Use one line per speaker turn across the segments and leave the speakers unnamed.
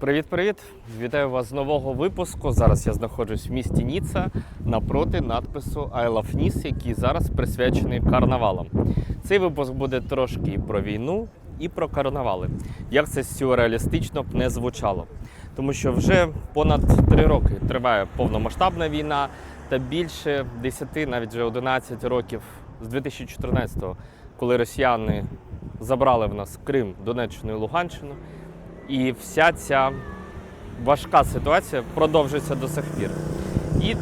Привіт-привіт! Вітаю вас з нового випуску. Зараз я знаходжусь в місті Ніцца напроти надпису I love Nice, який зараз присвячений карнавалам. Цей випуск буде трошки і про війну, і про карнавали. Як це сюрреалістично б не звучало. Тому що вже понад три роки триває повномасштабна війна, та більше 10, навіть вже 11 років з 2014-го, коли росіяни забрали в нас Крим, Донеччину і Луганщину. І вся ця важка ситуація продовжується до сих пір. І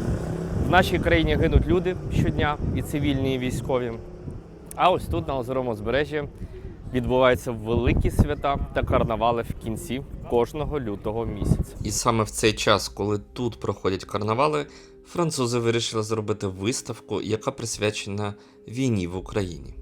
в нашій країні гинуть люди щодня, і цивільні, і військові. А ось тут, на озерому узбережжі, відбуваються великі свята та карнавали в кінці кожного лютого місяця. І саме в цей час, коли тут проходять карнавали, французи вирішили зробити виставку, яка присвячена війні в Україні.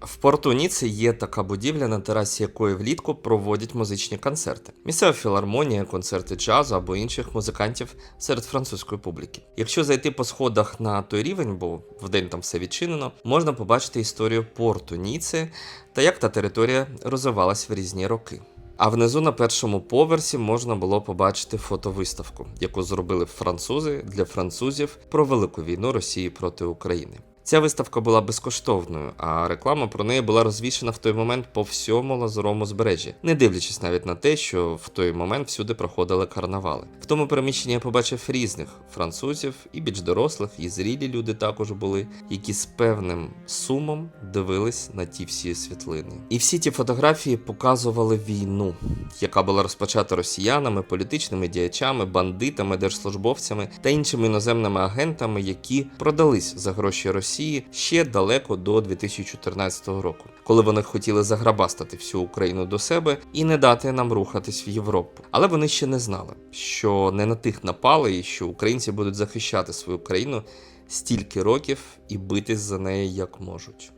В порту Ніци є така будівля, на терасі якої влітку проводять музичні концерти. Місцева філармонія, концерти джазу або інших музикантів серед французької публіки. Якщо зайти по сходах на той рівень, бо вдень там все відчинено, можна побачити історію порту Ніци та як та територія розвивалась в різні роки. А внизу на першому поверсі можна було побачити фотовиставку, яку зробили французи для французів про велику війну Росії проти України. Ця виставка була безкоштовною, а реклама про неї була розвішена в той момент по всьому лазурому збережжі, не дивлячись навіть на те, що в той момент всюди проходили карнавали. В тому переміщенні я побачив різних французів і більш дорослих, і зрілі люди також були, які з певним сумом дивились на ті всі світлини. І всі ті фотографії показували війну, яка була розпочата росіянами, політичними діячами, бандитами, держслужбовцями та іншими іноземними агентами, які продались за гроші Росії ще далеко до 2014 року, коли вони хотіли заграбастати всю Україну до себе і не дати нам рухатись в Європу. Але вони ще не знали, що не на тих напали, і що українці будуть захищати свою країну стільки років і битись за неї як можуть.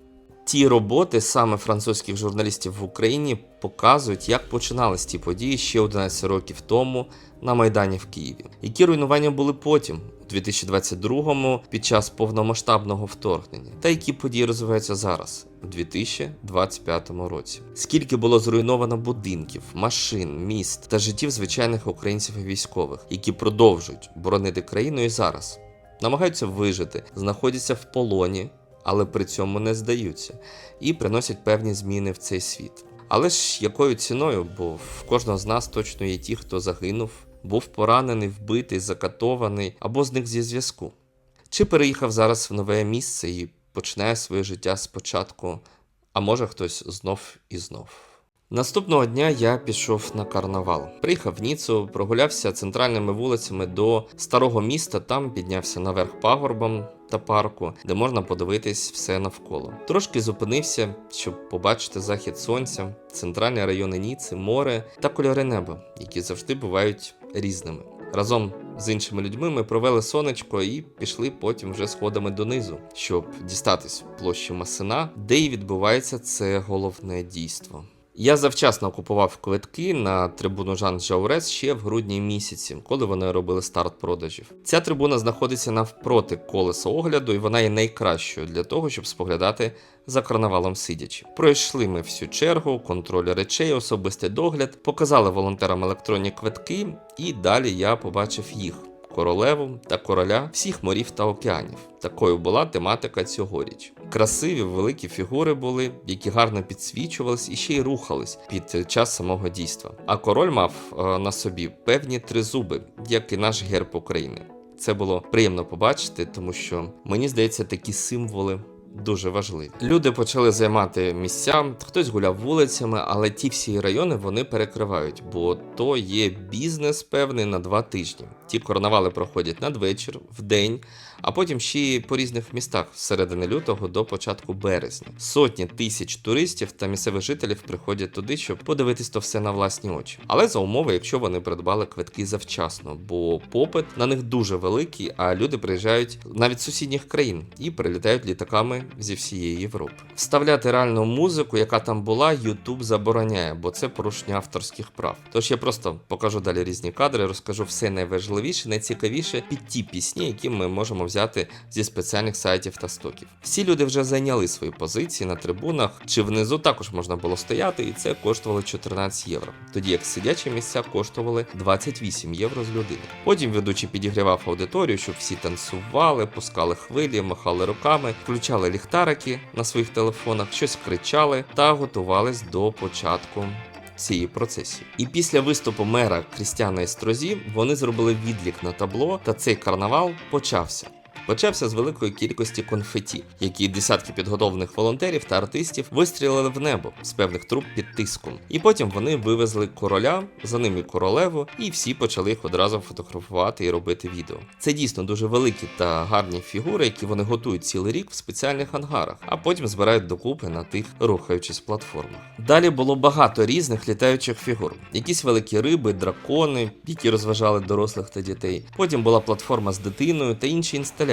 Ті роботи саме французьких журналістів в Україні показують, як починались ті події ще 11 років тому на Майдані в Києві. Які руйнування були потім, у 2022-му, під час повномасштабного вторгнення, та які події розвиваються зараз, у 2025 році. Скільки було зруйновано будинків, машин, міст та життів звичайних українців і військових, які продовжують боронити країну і зараз, намагаються вижити, знаходяться в полоні але при цьому не здаються і приносять певні зміни в цей світ. Але ж якою ціною, бо в кожного з нас точно є ті, хто загинув, був поранений, вбитий, закатований або зник зі зв'язку. Чи переїхав зараз в нове місце і починає своє життя спочатку, а може хтось знов і знов. Наступного дня я пішов на карнавал. Приїхав в Ніцу, прогулявся центральними вулицями до старого міста, там піднявся наверх пагорбом та парку, де можна подивитись все навколо. Трошки зупинився, щоб побачити захід сонця, центральні райони Ніци, море та кольори неба, які завжди бувають різними. Разом з іншими людьми ми провели сонечко і пішли потім вже сходами донизу, щоб дістатись площі Масина, де і відбувається це головне дійство. Я завчасно купував квитки на трибуну Жан Жаурес ще в грудні місяці, коли вони робили старт продажів. Ця трибуна знаходиться навпроти колеса огляду, і вона є найкращою для того, щоб споглядати за карнавалом сидячи. Пройшли ми всю чергу, контроль речей, особистий догляд, показали волонтерам електронні квитки, і далі я побачив їх. Королеву та короля всіх морів та океанів. Такою була тематика цьогоріч. Красиві великі фігури були, які гарно підсвічувались і ще й рухались під час самого дійства. А король мав е, на собі певні три зуби, як і наш герб України. Це було приємно побачити, тому що мені здається, такі символи дуже важливі. Люди почали займати місця, хтось гуляв вулицями, але ті всі райони вони перекривають, бо то є бізнес певний на два тижні. Ті карнавали проходять надвечір, день, а потім ще й по різних містах з середини лютого до початку березня. Сотні тисяч туристів та місцевих жителів приходять туди, щоб подивитись то все на власні очі. Але за умови, якщо вони придбали квитки завчасно, бо попит на них дуже великий, а люди приїжджають навіть з сусідніх країн і прилітають літаками зі всієї Європи. Вставляти реальну музику, яка там була, YouTube забороняє, бо це порушення авторських прав. Тож я просто покажу далі різні кадри, розкажу все найважливіше, найцікавіше під ті пісні, які ми можемо взяти зі спеціальних сайтів та стоків. Всі люди вже зайняли свої позиції на трибунах, чи внизу також можна було стояти, і це коштувало 14 євро. Тоді як сидячі місця коштували 28 євро з людини. Потім ведучий підігрівав аудиторію, щоб всі танцювали, пускали хвилі, махали руками, включали ліхтарики на своїх телефонах, щось кричали та готувались до початку цієї процесії. І після виступу мера Крістіана Естрозі вони зробили відлік на табло, та цей карнавал почався. Почався з великої кількості конфеті, які десятки підготовлених волонтерів та артистів вистрілили в небо з певних труб під тиском. І потім вони вивезли короля, за ним і королеву, і всі почали їх одразу фотографувати і робити відео. Це дійсно дуже великі та гарні фігури, які вони готують цілий рік в спеціальних ангарах, а потім збирають докупи на тих рухаючих платформах. Далі було багато різних літаючих фігур, якісь великі риби, дракони, які розважали дорослих та дітей. Потім була платформа з дитиною та інші інсталяції.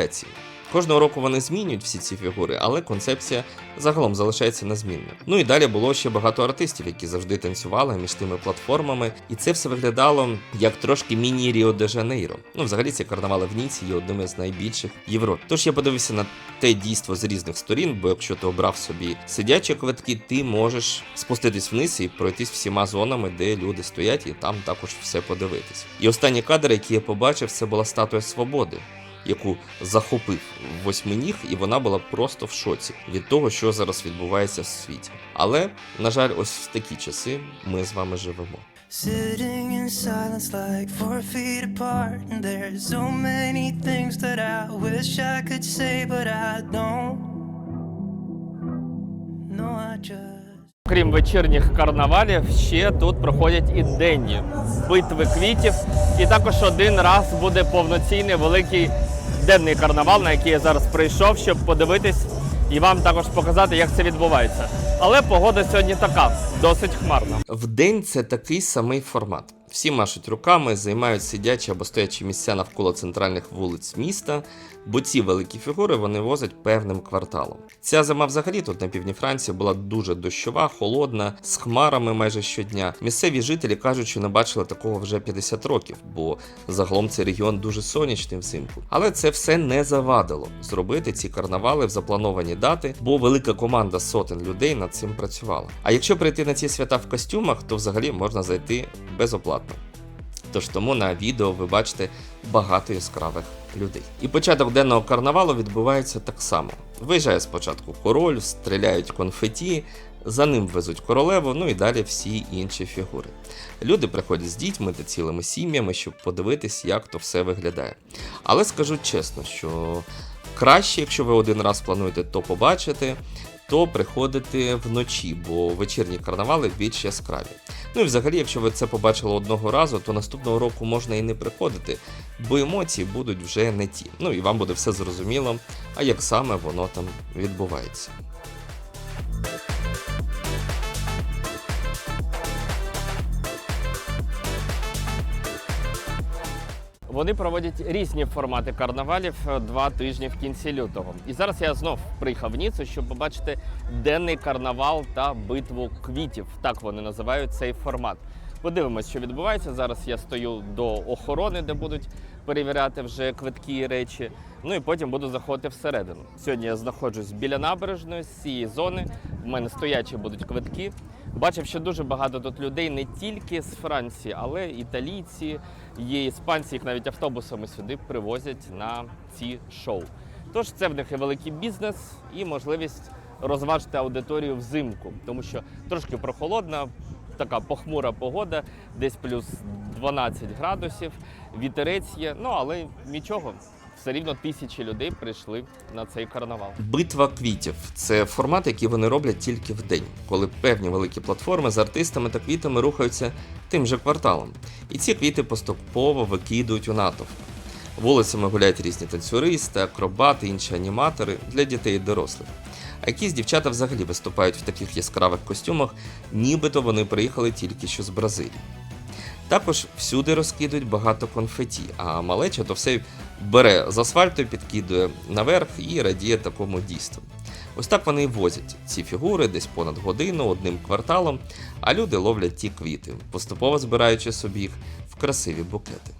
Кожного року вони змінюють всі ці фігури, але концепція загалом залишається незмінною. Ну і далі було ще багато артистів, які завжди танцювали між тими платформами, і це все виглядало як трошки міні Ріо де Жанейро. Ну, взагалі, ці карнавали в Ніці є одними з найбільших в Європі. Тож я подивився на те дійство з різних сторін, бо якщо ти обрав собі сидячі квитки, ти можеш спуститись вниз і пройтись всіма зонами, де люди стоять, і там також все подивитись. І останній кадр, який я побачив, це була статуя свободи яку захопив восьминіг, і вона була просто в шоці від того, що зараз відбувається в світі. Але, на жаль, ось в такі часи ми з вами живемо.
Sitting in silence like four feet apart. And there's so many things that I wish I could say, but I don't. No, I just.
Крім вечірніх карнавалів, ще тут проходять і денні битви квітів. І також один раз буде повноцінний великий денний карнавал, на який я зараз прийшов, щоб подивитись і вам також показати, як це відбувається. Але погода сьогодні така, досить хмарна.
В день це такий самий формат. Всі машуть руками, займають сидячі або стоячі місця навколо центральних вулиць міста, бо ці великі фігури вони возять певним кварталом. Ця зима взагалі тут на півдні Франції була дуже дощова, холодна, з хмарами майже щодня. Місцеві жителі кажуть, що не бачили такого вже 50 років, бо загалом цей регіон дуже сонячний взимку. Але це все не завадило зробити ці карнавали в заплановані дати, бо велика команда сотень людей над цим працювала. А якщо прийти на ці свята в костюмах, то взагалі можна зайти безоплатно. Тож тому на відео ви бачите багато яскравих людей. І початок денного карнавалу відбувається так само. Виїжджає спочатку король, стріляють конфеті, за ним везуть королеву, ну і далі всі інші фігури. Люди приходять з дітьми та цілими сім'ями, щоб подивитись, як то все виглядає. Але скажу чесно, що краще, якщо ви один раз плануєте то побачити, то приходити вночі, бо вечірні карнавали більш яскраві. Ну і взагалі, якщо ви це побачили одного разу, то наступного року можна і не приходити, бо емоції будуть вже не ті. Ну і вам буде все зрозуміло, а як саме воно там відбувається.
Вони проводять різні формати карнавалів е, два тижні в кінці лютого. І зараз я знов приїхав в Ніцу, щоб побачити денний карнавал та битву квітів. Так вони називають цей формат. Подивимось, що відбувається. Зараз я стою до охорони, де будуть перевіряти вже квитки і речі. Ну і потім буду заходити всередину. Сьогодні я знаходжусь біля набережної з цієї зони. В мене стоячі будуть квитки. Бачив, що дуже багато тут людей не тільки з Франції, але італійці, є іспанці, їх навіть автобусами сюди привозять на ці шоу. Тож це в них і великий бізнес, і можливість розважити аудиторію взимку, тому що трошки прохолодна, така похмура погода, десь плюс 12 градусів, вітерець є, ну але нічого. Все рівно тисячі людей прийшли на цей карнавал.
Битва квітів це формат, який вони роблять тільки в день, коли певні великі платформи з артистами та квітами рухаються тим же кварталом. І ці квіти поступово викидують у натовп. Вулицями гуляють різні танцюристи, акробати, інші аніматори для дітей і дорослих. А якісь дівчата взагалі виступають в таких яскравих костюмах, нібито вони приїхали тільки що з Бразилії. Також всюди розкидують багато конфеті, а малеча то все бере з асфальту, підкидує наверх і радіє такому дійству. Ось так вони і возять ці фігури десь понад годину одним кварталом, а люди ловлять ті квіти, поступово збираючи собі їх в красиві букети.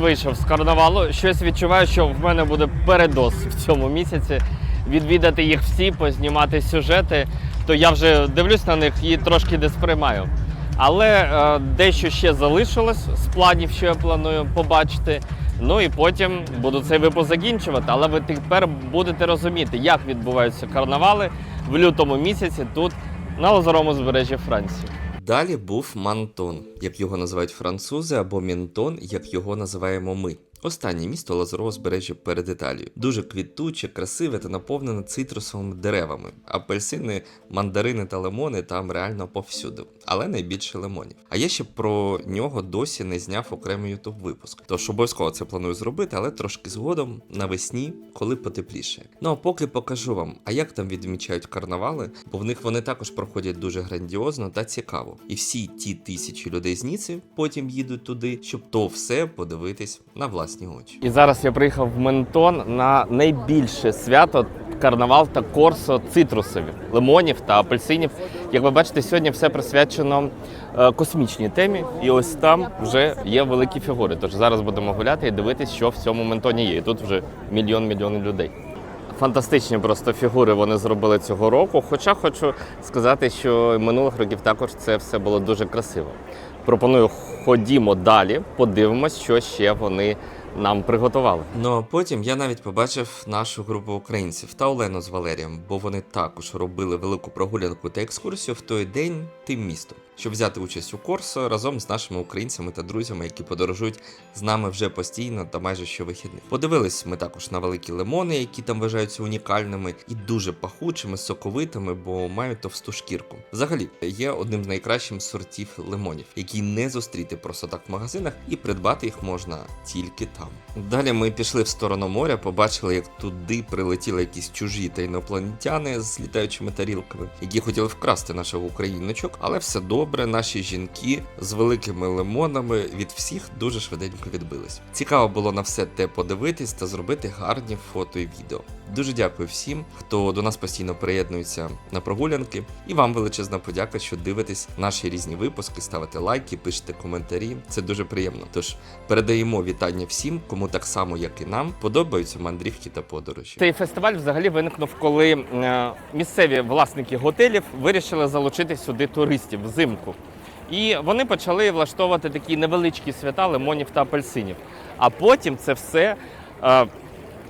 Вийшов з карнавалу. Щось відчуваю, що в мене буде передос в цьому місяці. Відвідати їх всі, познімати сюжети. То я вже дивлюсь на них і трошки не сприймаю. Але е, дещо ще залишилось з планів, що я планую побачити. Ну і потім буду цей випуск закінчувати. Але ви тепер будете розуміти, як відбуваються карнавали в лютому місяці тут на озерому збережжі Франції.
Далі був Мантон, як його називають французи, або Мінтон, як його називаємо ми. Останнє місто Лазурового збережжя перед Італією. Дуже квітуче, красиве та наповнене цитрусовими деревами. Апельсини, мандарини та лимони там реально повсюди, але найбільше лимонів. А я ще про нього досі не зняв окремий ютуб випуск. Тож обов'язково це планую зробити, але трошки згодом навесні, коли потепліше. Ну а поки покажу вам, а як там відмічають карнавали, бо в них вони також проходять дуже грандіозно та цікаво. І всі ті тисячі людей з Ніци потім їдуть туди, щоб то все подивитись на власні очі.
І зараз я приїхав в Ментон на найбільше свято карнавал та корсо цитрусові, лимонів та апельсинів. Як ви бачите, сьогодні все присвячено е, космічній темі, і ось там вже є великі фігури. Тож зараз будемо гуляти і дивитись, що в цьому Ментоні є. І тут вже мільйон мільйони людей. Фантастичні просто фігури вони зробили цього року. Хоча хочу сказати, що минулих років також це все було дуже красиво. Пропоную ходімо далі, подивимось, що ще вони нам приготували.
Ну а потім я навіть побачив нашу групу українців та Олену з Валерієм, бо вони також робили велику прогулянку та екскурсію в той день тим містом, щоб взяти участь у Корсо разом з нашими українцями та друзями, які подорожують з нами вже постійно та майже щовихідних. Подивились ми також на великі лимони, які там вважаються унікальними і дуже пахучими, соковитими, бо мають товсту шкірку. Взагалі є одним з найкращих сортів лимонів, які не зустріти просто так в магазинах, і придбати їх можна тільки там. Далі ми пішли в сторону моря, побачили, як туди прилетіли якісь чужі та інопланетяни з літаючими тарілками, які хотіли вкрасти нашого україночок, але все добре. Наші жінки з великими лимонами від всіх дуже швиденько відбились. Цікаво було на все те подивитись та зробити гарні фото і відео. Дуже дякую всім, хто до нас постійно приєднується на прогулянки, і вам величезна подяка, що дивитесь наші різні випуски, ставите лайки, пишете коментарі. Це дуже приємно. Тож передаємо вітання всім, кому так само, як і нам, подобаються мандрівки та подорожі.
Цей фестиваль взагалі виникнув, коли е, місцеві власники готелів вирішили залучити сюди туристів взимку. І вони почали влаштовувати такі невеличкі свята лимонів та апельсинів. А потім це все е,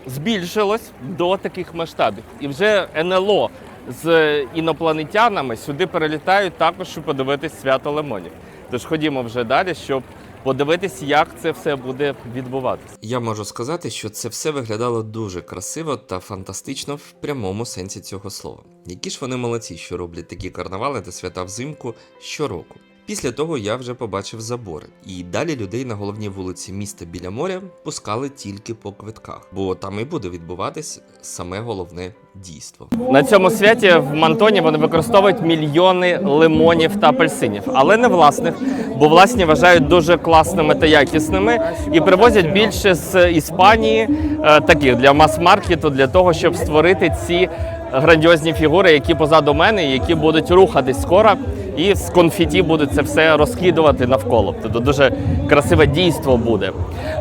збільшилось до таких масштабів. І вже НЛО з інопланетянами сюди перелітають також, щоб подивитись свято лимонів. Тож ходімо вже далі, щоб подивитись, як це все буде відбуватися.
Я можу сказати, що це все виглядало дуже красиво та фантастично в прямому сенсі цього слова. Які ж вони молодці, що роблять такі карнавали та свята взимку щороку. Після того я вже побачив забори, і далі людей на головній вулиці міста біля моря пускали тільки по квитках, бо там і буде відбуватись саме головне дійство.
На цьому святі в Мантоні вони використовують мільйони лимонів та апельсинів, але не власних, бо власні вважають дуже класними та якісними і привозять більше з Іспанії е, таких для мас-маркету, для того, щоб створити ці грандіозні фігури, які позаду мене, які будуть рухатись скоро. І з конфіті буде це все розкидувати навколо. Тобто дуже красиве дійство буде.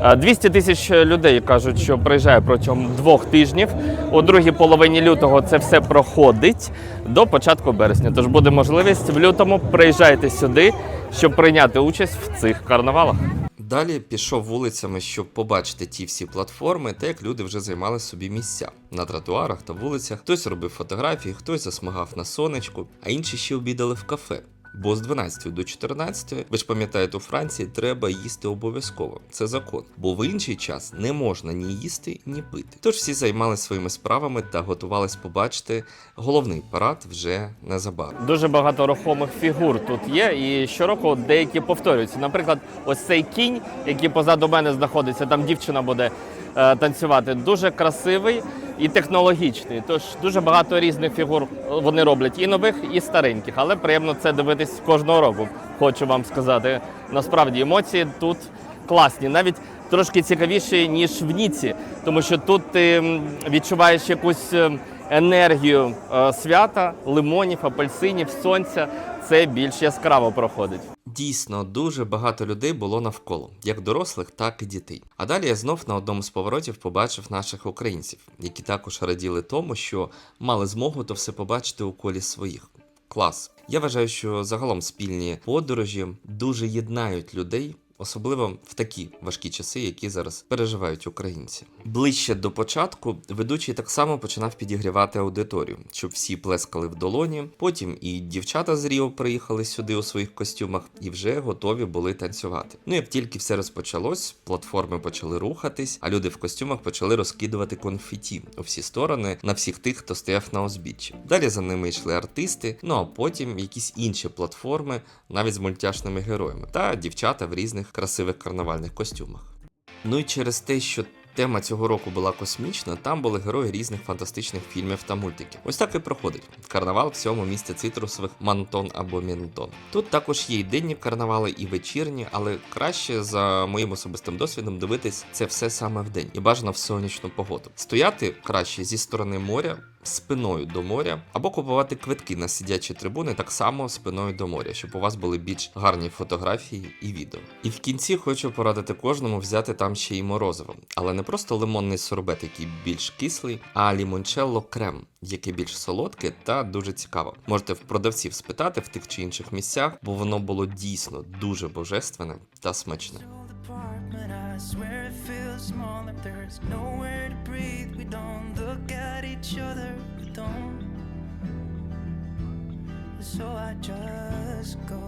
Е, 200 тисяч людей кажуть, що приїжджає протягом двох тижнів. У другій половині лютого це все проходить до початку березня. Тож буде можливість в лютому приїжджайте сюди, щоб прийняти участь в цих карнавалах.
Далі пішов вулицями, щоб побачити ті всі платформи, та як люди вже займали собі місця на тротуарах та вулицях. Хтось робив фотографії, хтось засмагав на сонечку, а інші ще обідали в кафе. Бо з 12 до 14, ви ж пам'ятаєте, у Франції треба їсти обов'язково. Це закон. Бо в інший час не можна ні їсти, ні пити. Тож всі займалися своїми справами та готувались побачити головний парад вже незабаром.
Дуже багато рухомих фігур тут є, і щороку деякі повторюються. Наприклад, ось цей кінь, який позаду мене знаходиться, там дівчина буде танцювати. Дуже красивий і технологічний. Тож дуже багато різних фігур вони роблять і нових, і стареньких. Але приємно це дивитись кожного року. Хочу вам сказати. Насправді емоції тут класні, навіть трошки цікавіші, ніж в Ніці, тому що тут ти відчуваєш якусь. е, енергію е, свята, лимонів, апельсинів, сонця. Це більш яскраво проходить.
Дійсно, дуже багато людей було навколо, як дорослих, так і дітей. А далі я знов на одному з поворотів побачив наших українців, які також раділи тому, що мали змогу то все побачити у колі своїх. Клас. Я вважаю, що загалом спільні подорожі дуже єднають людей. Особливо в такі важкі часи, які зараз переживають українці. Ближче до початку ведучий так само починав підігрівати аудиторію, щоб всі плескали в долоні. Потім і дівчата з Ріо приїхали сюди у своїх костюмах і вже готові були танцювати. Ну як тільки все розпочалось, платформи почали рухатись, а люди в костюмах почали розкидувати конфеті у всі сторони на всіх тих, хто стояв на узбіччі. Далі за ними йшли артисти, ну а потім якісь інші платформи, навіть з мультяшними героями, та дівчата в різних красивих карнавальних костюмах. Ну і через те, що тема цього року була космічна, там були герої різних фантастичних фільмів та мультиків. Ось так і проходить. Карнавал в цьому місті цитрусових Мантон або Мінтон. Тут також є і денні карнавали, і вечірні, але краще за моїм особистим досвідом дивитись це все саме в день і бажано в сонячну погоду. Стояти краще зі сторони моря. Спиною до моря, або купувати квитки на сидячі трибуни так само спиною до моря, щоб у вас були більш гарні фотографії і відео. І в кінці хочу порадити кожному взяти там ще й морозиво, але не просто лимонний сорбет, який більш кислий, а лімончелло крем, яке більш солодке та дуже цікаво. Можете в продавців спитати в тих чи інших місцях, бо воно було дійсно дуже божественне та смачне.
There's nowhere each other. Don't. So I just go.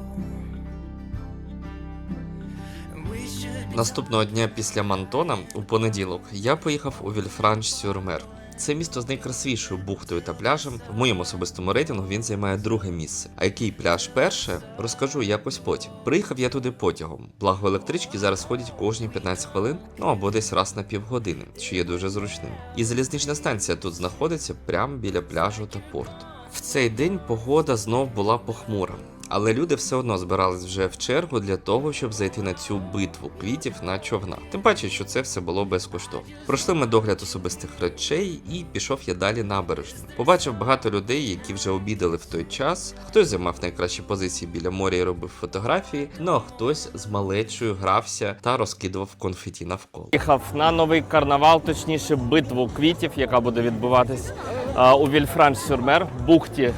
Наступного дня після Мантона, у понеділок, я поїхав у Вільфранш-Сюрмер. Це місто з найкрасивішою бухтою та пляжем. В моєму особистому рейтингу він займає друге місце. А який пляж перше, розкажу якось потім. Приїхав я туди потягом. Благо електрички зараз ходять кожні 15 хвилин, ну або десь раз на півгодини, що є дуже зручним. І залізнична станція тут знаходиться прямо біля пляжу та порту. В цей день погода знов була похмура. Але люди все одно збирались вже в чергу для того, щоб зайти на цю битву квітів на човнах. Тим паче, що це все було безкоштовно. Пройшли ми догляд особистих речей, і пішов я далі набережну. Побачив багато людей, які вже обідали в той час. Хтось займав найкращі позиції біля моря і робив фотографії. Ну а хтось з малечою грався та розкидував конфеті навколо.
Їхав на новий карнавал, точніше битву квітів, яка буде відбуватись а, у Вільфранш-Сюрмер, бухті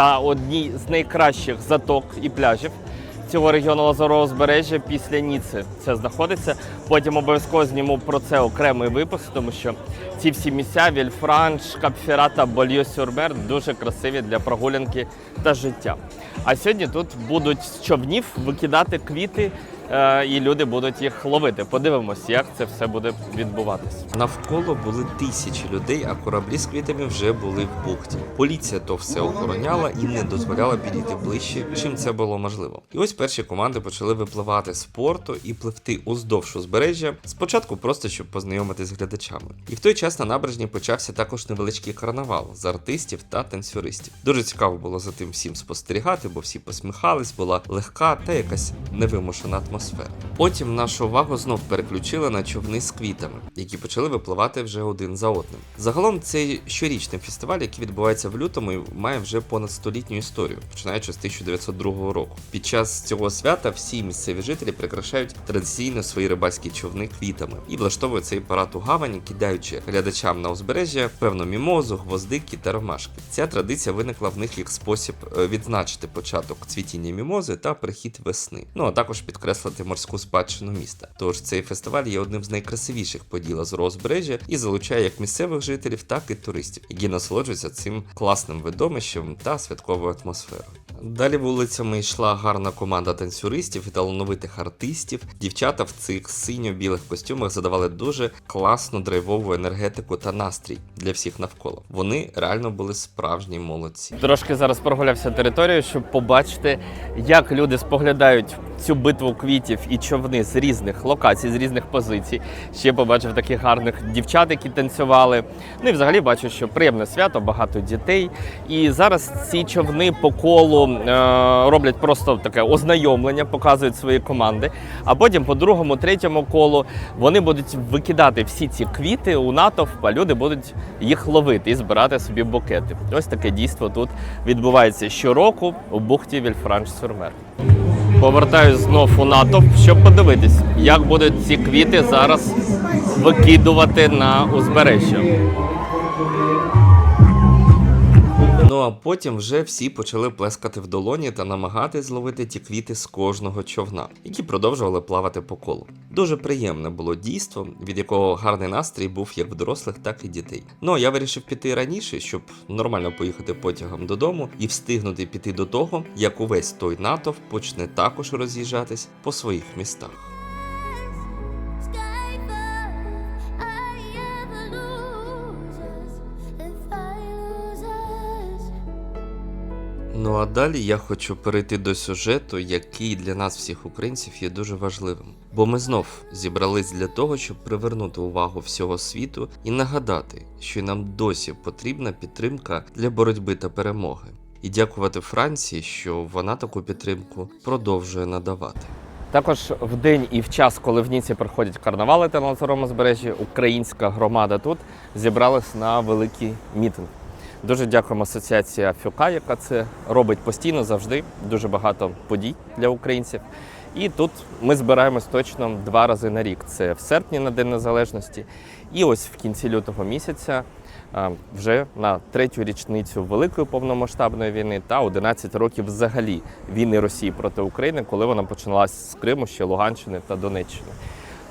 та одній з найкращих заток і пляжів цього регіону Лазового збережжя після Ніци. Це знаходиться. Потім обов'язково зніму про це окремий випуск, тому що ці всі місця Вільфранш, Капфіра та Больо-Сюрмер дуже красиві для прогулянки та життя. А сьогодні тут будуть з човнів викидати квіти, і люди будуть їх ловити. Подивимось, як це все буде відбуватись.
Навколо були тисячі людей, а кораблі з квітами вже були в бухті. Поліція то все охороняла і не дозволяла підійти ближче, чим це було можливо. І ось перші команди почали випливати з порту і пливти уздовж узбережжя. Спочатку просто щоб познайомитись з глядачами. І в той час на набережні почався також невеличкий карнавал з артистів та танцюристів. Дуже цікаво було за тим всім спостерігати, бо всі посміхались, була легка та якась невимушена атмосфера. Потім нашу увагу знов переключили на човни з квітами, які почали випливати вже один за одним. Загалом цей щорічний фестиваль, який відбувається в лютому, має вже понад столітню історію, починаючи з 1902 року. Під час цього свята всі місцеві жителі прикрашають традиційно свої рибальські човни квітами і влаштовують цей парад у гавані, кидаючи глядачам на узбережжя певну мімозу, гвоздики та ромашки. Ця традиція виникла в них як спосіб е, відзначити початок цвітіння мімози та прихід весни. Ну а також підкреслити морську спадщину міста. Тож цей фестиваль є одним з найкрасивіших поділа з розбережжя і залучає як місцевих жителів, так і туристів, які насолоджуються цим класним видовищем та святковою атмосферою. Далі вулицями йшла гарна команда танцюристів і талановитих артистів. Дівчата в цих синьо-білих костюмах задавали дуже класну драйвову енергетику та настрій для всіх навколо. Вони реально були справжні молодці.
Трошки зараз прогулявся територією, щоб побачити, як люди споглядають цю битву квітів і човни з різних локацій, з різних позицій. Ще побачив таких гарних дівчат, які танцювали. Ну і взагалі бачу, що приємне свято, багато дітей. І зараз ці човни по колу роблять просто таке ознайомлення, показують свої команди. А потім по другому, третьому колу вони будуть викидати всі ці квіти у натовп, а люди будуть їх ловити і збирати собі букети. Ось таке дійство тут відбувається щороку у бухті Вільфранш-Сурмер. Повертаюсь знов у натовп, щоб подивитись, як будуть ці квіти зараз викидувати на узбережжя.
Ну а потім вже всі почали плескати в долоні та намагатись зловити ті квіти з кожного човна, які продовжували плавати по колу. Дуже приємне було дійство, від якого гарний настрій був як в дорослих, так і дітей. Ну а я вирішив піти раніше, щоб нормально поїхати потягом додому і встигнути піти до того, як увесь той натовп почне також роз'їжджатись по своїх містах. Ну а далі я хочу перейти до сюжету, який для нас, всіх українців, є дуже важливим. Бо ми знов зібрались для того, щоб привернути увагу всього світу і нагадати, що нам досі потрібна підтримка для боротьби та перемоги. І дякувати Франції, що вона таку підтримку продовжує надавати.
Також в день і в час, коли в Ніці проходять карнавали та на Лазурому збережжі, українська громада тут зібралась на великий мітинг. Дуже дякуємо асоціації Афюка, яка це робить постійно завжди. Дуже багато подій для українців. І тут ми збираємось точно два рази на рік. Це в серпні на День Незалежності, і ось в кінці лютого місяця вже на третю річницю Великої повномасштабної війни та 11 років взагалі війни Росії проти України, коли вона починалась з Криму, ще Луганщини та Донеччини.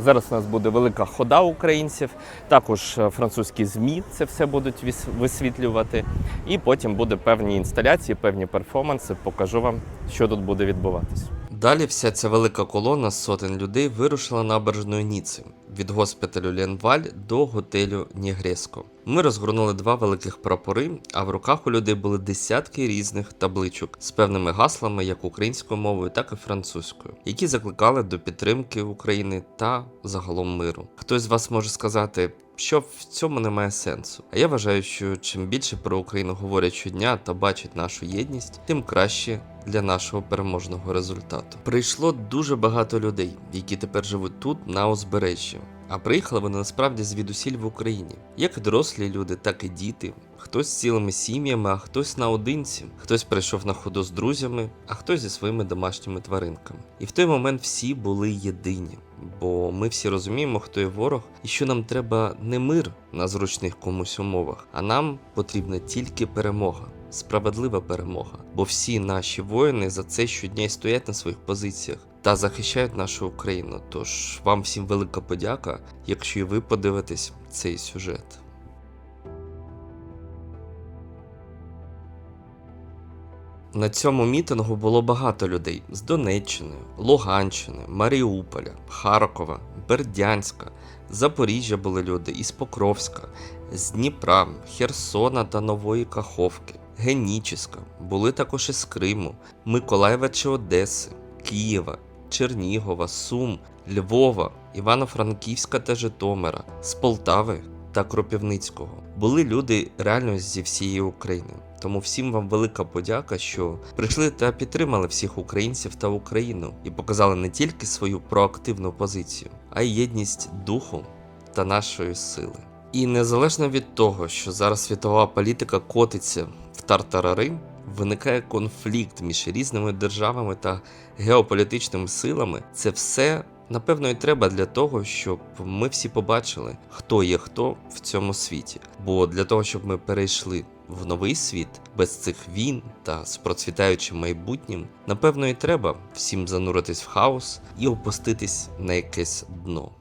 Зараз у нас буде велика хода українців, також е, французькі ЗМІ це все будуть висвітлювати. І потім буде певні інсталяції, певні перформанси. Покажу вам, що тут буде відбуватись.
Далі вся ця велика колона з сотень людей вирушила набережною Ніци від госпіталю Лінваль до готелю Нігреско. Ми розгорнули два великих прапори, а в руках у людей були десятки різних табличок з певними гаслами як українською мовою, так і французькою, які закликали до підтримки України та загалом миру. Хтось з вас може сказати. Що в цьому немає сенсу. А я вважаю, що чим більше про Україну говорять щодня та бачать нашу єдність, тим краще для нашого переможного результату. Прийшло дуже багато людей, які тепер живуть тут на узбережжі. А приїхали вони насправді звідусіль в Україні, як дорослі люди, так і діти. Хтось з цілими сім'ями, а хтось наодинці, хтось прийшов на ходу з друзями, а хтось зі своїми домашніми тваринками. І в той момент всі були єдині, бо ми всі розуміємо, хто є ворог, і що нам треба не мир на зручних комусь умовах, а нам потрібна тільки перемога. Справедлива перемога, бо всі наші воїни за це щодня й стоять на своїх позиціях та захищають нашу Україну. Тож вам всім велика подяка, якщо і ви подивитесь цей сюжет. На цьому мітингу було багато людей з Донеччини, Луганщини, Маріуполя, Харкова, Бердянська, Запоріжжя були люди із Покровська, з Дніпра, Херсона та Нової Каховки, Геніческа, були також із Криму, Миколаєва чи Одеси, Києва, Чернігова, Сум, Львова, Івано-Франківська та Житомира, з Полтави та Кропивницького. Були люди реально зі всієї України. Тому всім вам велика подяка, що прийшли та підтримали всіх українців та Україну і показали не тільки свою проактивну позицію, а й єдність духу та нашої сили. І незалежно від того, що зараз світова політика котиться в тартарари, виникає конфлікт між різними державами та геополітичними силами, це все напевно і треба для того, щоб ми всі побачили, хто є хто в цьому світі. Бо для того, щоб ми перейшли в новий світ без цих війн та з процвітаючим майбутнім, напевно, і треба всім зануритись в хаос і опуститись на якесь дно.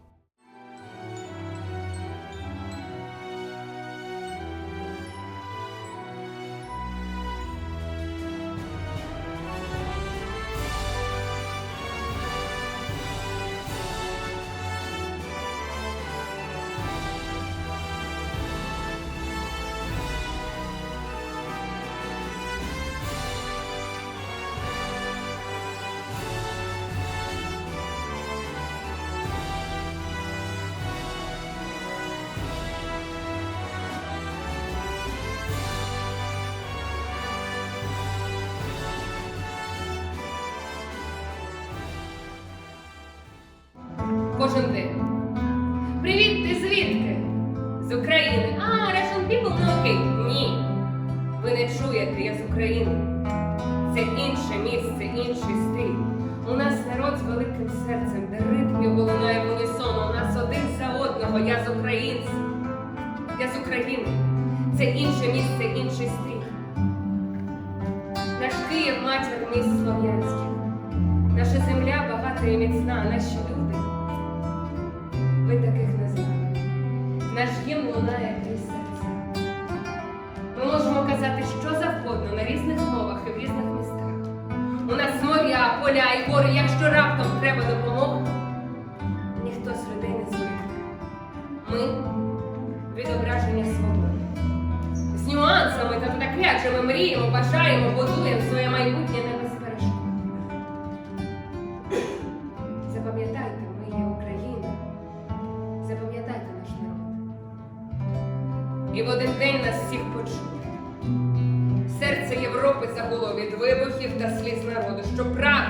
Кожен. Привіт, ти звідки? З України. А, Russian people, ну окей. Ні. Ви не чуєте, я з України. Це інше місце, інший стиль. У нас народ з великим серцем, де ритмів волинає в унісон. У нас один за одного. Я з українців. Я з України. Це інше місце, інший стрій. Наш Київ матір міст слов'янських. Наша земля багата і міцна, наші люди. Наш гімн лунає крізь серця. Ми можемо казати що завгодно на різних мовах і в різних містах. У нас моря, поля і гори, якщо раптом треба допомога, ніхто з людей не звикне. Ми відображення свободи. З нюансами та так мріємо, бажаємо, будуємо своє майбутнє вибухів та сліз народу, що прагнув,